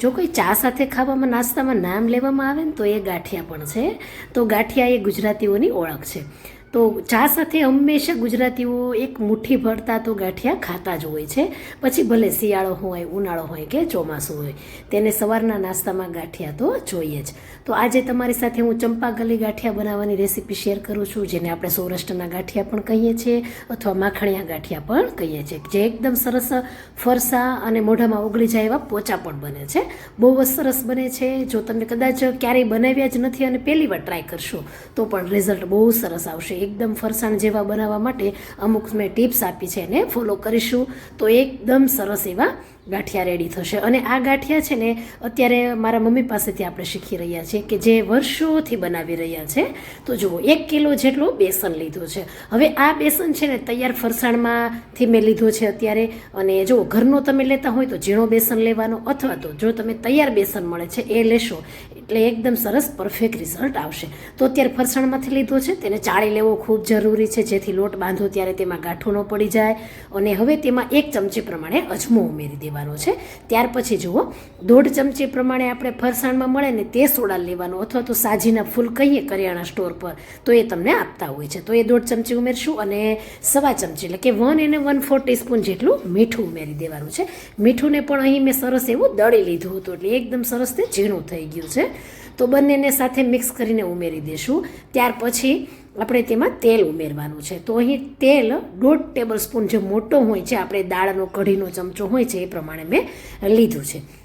જો કોઈ ચા સાથે ખાવામાં નાસ્તામાં નામ લેવામાં આવે ને તો એ ગાંઠિયા પણ છે. તો ગાંઠિયા એ ગુજરાતીઓની ઓળખ છે. તો ચા સાથે હંમેશા ગુજરાતીઓ એક મુઠ્ઠી ભરતા તો ગાંઠિયા ખાતા જ હોય છે. પછી ભલે શિયાળો હોય, ઉનાળો હોય કે ચોમાસું હોય, તેને સવારના નાસ્તામાં ગાંઠિયા તો જોઈએ જ. તો આજે તમારી સાથે હું ચંપાગલી ગાંઠિયા બનાવવાની રેસીપી શેર કરું છું, જેને આપણે સૌરાષ્ટ્રના ગાંઠિયા પણ કહીએ છીએ અથવા માખણિયા ગાંઠિયા પણ કહીએ છીએ, જે એકદમ સરસ ફરસા અને મોઢામાં ઓગળી જાય એવા પોચા પણ બને છે. બહુ જ સરસ બને છે. જો તમે કદાચ ક્યારેય બનાવ્યા જ નથી અને પહેલી વાર ટ્રાય કરશો, તો પણ રિઝલ્ટ બહુ સરસ આવશે. એકદમ ફરસાણ જેવા બનાવવા માટે અમુક મેં ટિપ્સ આપી છે એને ફોલો કરીશું. તો એકદમ સરસ એવા ગાંઠિયા રેડી થશે. અને આ ગાંઠિયા છે ને અત્યારે મારા મમ્મી પાસેથી આપણે શીખી રહ્યા છીએ કે જે વર્ષોથી બનાવી રહ્યા છે. તો જુઓ, એક કિલો જેટલું બેસન લીધું છે. હવે આ બેસન છે ને તૈયાર ફરસાણમાંથી મેં લીધો છે અત્યારે. અને જો ઘરનો તમે લેતા હોય તો ઝીણો બેસન લેવાનો અથવા તો જો તમે તૈયાર બેસન મળે છે એ લેશો. એટલે એકદમ સરસ પરફેક્ટ રિઝલ્ટ આવશે. તો અત્યારે ફરસાણમાંથી લીધો છે. તેને ચાળી લેવો ખૂબ જરૂરી છે. જેથી લોટ બાંધો ત્યારે તેમાં ગાંઠો ન પડી જાય. અને હવે તેમાં એક ચમચી પ્રમાણે અજમો ઉમેરી દેવાનો છે. ત્યાર પછી જુઓ, દોઢ ચમચી પ્રમાણે આપણે ફરસાણમાં મળે ને તે સોડા લેવાનો અથવા તો સાજીના ફૂલ કહીએ કરિયાણા સ્ટોર પર, તો એ તમને આપતા હોય છે. તો એ દોઢ ચમચી ઉમેરશું અને સવા ચમચી એટલે કે વન એને વન ફોર ટીસ્પૂન જેટલું મીઠું ઉમેરી દેવાનું છે. મીઠુંને પણ અહીં મેં સરસ એવું દળી લીધું હતું એટલે એકદમ સરસ તે ઝીણું થઈ ગયું છે. તો બંનેને સાથે મિક્સ કરીને ઉમેરી દઈશું ત્યાર પછી આપણે તેમાં તેલ ઉમેરવાનું છે. તો અહીં તેલ દોઢ ટેબલ સ્પૂન જે મોટો હોય છે, આપણે દાળનો કઢીનો ચમચો હોય છે, એ પ્રમાણે મેં લીધું છે.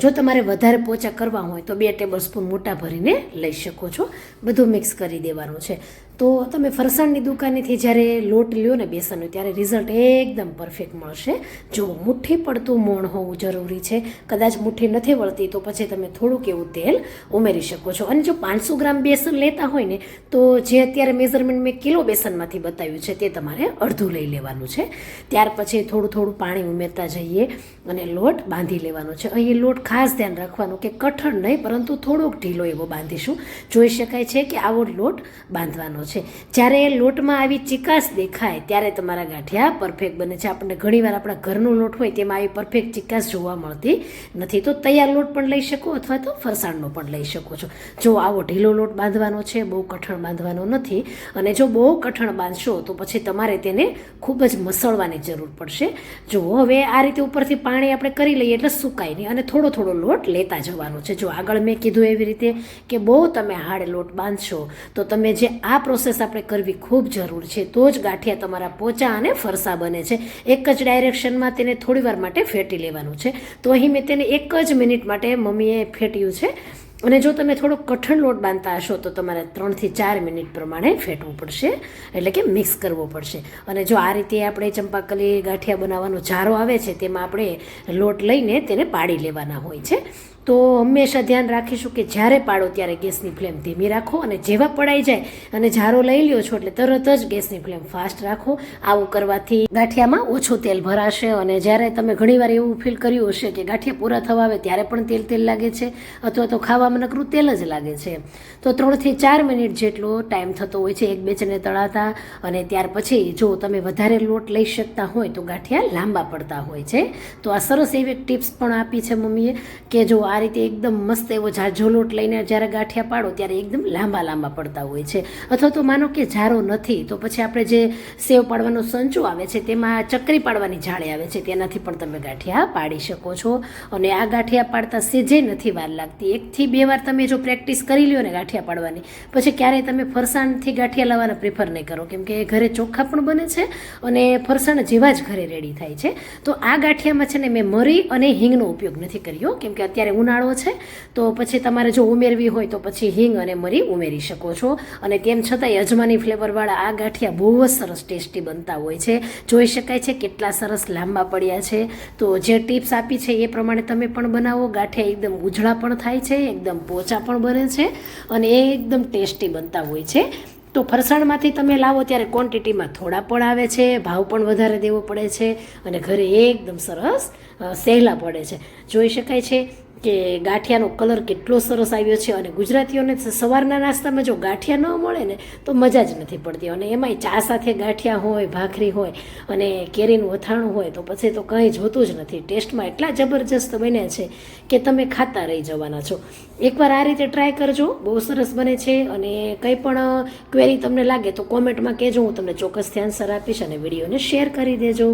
જો તમારે વધારે પોચા કરવા હોય તો બે ટેબલ સ્પૂન મોટા ભરીને લઈ શકો છો. બધું મિક્સ કરી દેવાનું છે. તો તમે ફરસાણની દુકાનેથી જ્યારે લોટ લ્યો ને બેસનનો, ત્યારે રિઝલ્ટ એકદમ પરફેક્ટ મળશે. જો મુઠ્ઠી પડતું મોણ હોવું જરૂરી છે, કદાચ મુઠ્ઠી નથી વળતી, તો પછી તમે થોડુંક એવું તેલ ઉમેરી શકો છો. અને જો પાંચસો ગ્રામ બેસન લેતા હોય ને, તો જે અત્યારે મેઝરમેન્ટ મેં કિલો બેસનમાંથી બતાવ્યું છે, તે તમારે અડધું લઈ લેવાનું છે. ત્યાર પછી થોડું થોડું પાણી ઉમેરતા જઈએ અને લોટ બાંધી લેવાનો છે. અહીં લોટ ખાસ ધ્યાન રાખવાનું કે કઠણ નહીં, પરંતુ થોડોક ઢીલો એવો બાંધીશું. જોઈ શકાય છે કે આવો લોટ બાંધવાનો છે. જ્યારે લોટમાં આવી ચિકાસ દેખાય, ત્યારે તમારા ગાંઠિયા પરફેક્ટ બને છે. આપણને ઘણીવાર આપણા ઘરનો લોટ હોય, તેમાં આવી પરફેક્ટ ચિકાસ જોવા મળતી નથી. તો તૈયાર લોટ પણ લઈ શકો અથવા તો ફરસાણનો પણ લઈ શકો છો. જો આવો ઢીલો લોટ બાંધવાનો છે, બહુ કઠણ બાંધવાનો નથી. અને જો બહુ કઠણ બાંધશો, તો પછી તમારે તેને ખૂબ જ મસળવાની જરૂર પડશે. જો હવે આ રીતે ઉપરથી પાણી આપણે કરી લઈએ એટલે સુકાય નહીં અને થોડો થોડો લોટ લેતા જવાનો છે. જો આગળ મેં કીધું એવી રીતે કે બહુ તમે હાડ લોટ બાંધશો, તો તમે જે આ પ્રોસેસ આપણે કરવી ખૂબ જરૂર છે. તો જ ગાંઠિયા તમારા પોચા અને ફરસા બને છે. એક જ ડાયરેક્શનમાં તેને થોડીવાર માટે ફેટી લેવાનું છે. તો અહીં મેં તેને એક જ મિનિટ માટે મમ્મીએ ફેટ્યું છે. અને જો તમે થોડો કઠણ લોટ બાંધતા હશો તો તમારે ત્રણથી ચાર મિનિટ પ્રમાણે ફેટવું પડશે. એટલે કે મિક્સ કરવો પડશે. અને જો આ રીતે આપણે ચંપાકલી ગાંઠિયા બનાવવાનો જારો આવે છે, તેમાં આપણે લોટ લઈને તેને પાડી લેવાના હોય છે. તો હંમેશા ધ્યાન રાખીશું કે જ્યારે પાડો ત્યારે ગેસની ફ્લેમ ધીમી રાખો અને જેવા પડાઈ જાય અને ઝારો લઈ લ્યો છો એટલે તરત જ ગેસની ફ્લેમ ફાસ્ટ રાખો. આવું કરવાથી ગાંઠિયામાં ઓછું તેલ ભરાશે અને જ્યારે તમે ઘણીવાર એવું ફીલ કર્યું હશે કે ગાંઠિયા પૂરા થવા આવે ત્યારે પણ તેલ તેલ લાગે છે અથવા તો ખાવામાં નકરું તેલ જ લાગે છે. તો ત્રણથી ચાર મિનિટ જેટલો ટાઈમ થતો હોય છે એક બેચને તળાતા અને ત્યાર પછી જો તમે વધારે લોટ લઈ શકતા હોય તો ગાંઠિયા લાંબા પડતા હોય છે. તો આ સરસ એવી ટિપ્સ પણ આપી છે મમ્મીએ કે જો આ રીતે એકદમ મસ્ત એવો ઝાઝો લોટ લઈને જ્યારે ગાંઠિયા પાડો ત્યારે એકદમ લાંબા લાંબા પડતા હોય છે. અથવા તો માનો કે ઝારો નથી, તો પછી આપણે જે સેવ પાડવાનો સંચો આવે છે તેમાં ચકરી પાડવાની જાળી આવે છે, તેનાથી પણ તમે ગાંઠિયા પાડી શકો છો. અને આ ગાંઠિયા પાડતા સેજે નથી વાર લાગતી. એકથી બે વાર તમે જો પ્રેક્ટિસ કરી લ્યો ને ગાંઠિયા પાડવાની, પછી ક્યારેય તમે ફરસાણથી ગાંઠિયા લાવવાના પ્રિફર નહીં કરો, કેમ કે ઘરે ચોખ્ખા પણ બને છે અને ફરસાણ જેવા જ ઘરે રેડી થાય છે. તો આ ગાંઠિયામાં છે ને મેં મરી અને હિંગનો ઉપયોગ નથી કર્યો, કેમ કે અત્યારે ઉનાળો છે, તો પછી તમારે જો ઉમેરવી હોય તો પછી હિંગ અને મરી ઉમેરી શકો છો. અને તેમ છતાંય અજમાની ફ્લેવરવાળા આ ગાંઠિયા બહુ જ સરસ ટેસ્ટી બનતા હોય છે. જોઈ શકાય છે કેટલા સરસ લાંબા પડ્યા છે. તો જે ટિપ્સ આપી છે એ પ્રમાણે તમે પણ બનાવો. ગાંઠિયા એકદમ ઉજળા પણ થાય છે, એકદમ પોચા પણ બને છે અને એ એકદમ ટેસ્ટી બનતા હોય છે. તો ફરસાણમાંથી તમે લાવો ત્યારે ક્વોન્ટિટીમાં થોડા પણ આવે છે, ભાવ પણ વધારે દેવો પડે છે અને ઘરે એકદમ સરસ સહેલા પડે છે. જોઈ શકાય છે કે ગાંઠિયાનો કલર કેટલો સરસ આવ્યો છે અને ગુજરાતીઓને સવારના નાસ્તામાં જો ગાંઠિયા ન મળે ને, તો મજા જ નથી પડતી. અને એમાંય ચા સાથે ગાંઠિયા હોય, ભાખરી હોય અને કેરીનું અથાણું હોય, તો પછી તો કંઈ જોતું જ નથી. ટેસ્ટમાં એટલા જબરજસ્ત બન્યા છે કે તમે ખાતા રહી જવાના છો. એકવાર આ રીતે ટ્રાય કરજો. બહુ સરસ બને છે અને કંઈ પણ ક્વેરી તમને લાગે તો કોમેન્ટમાં કહેજો. હું તમને ચોક્કસથી આન્સર આપીશ અને વિડીયોને શેર કરી દેજો.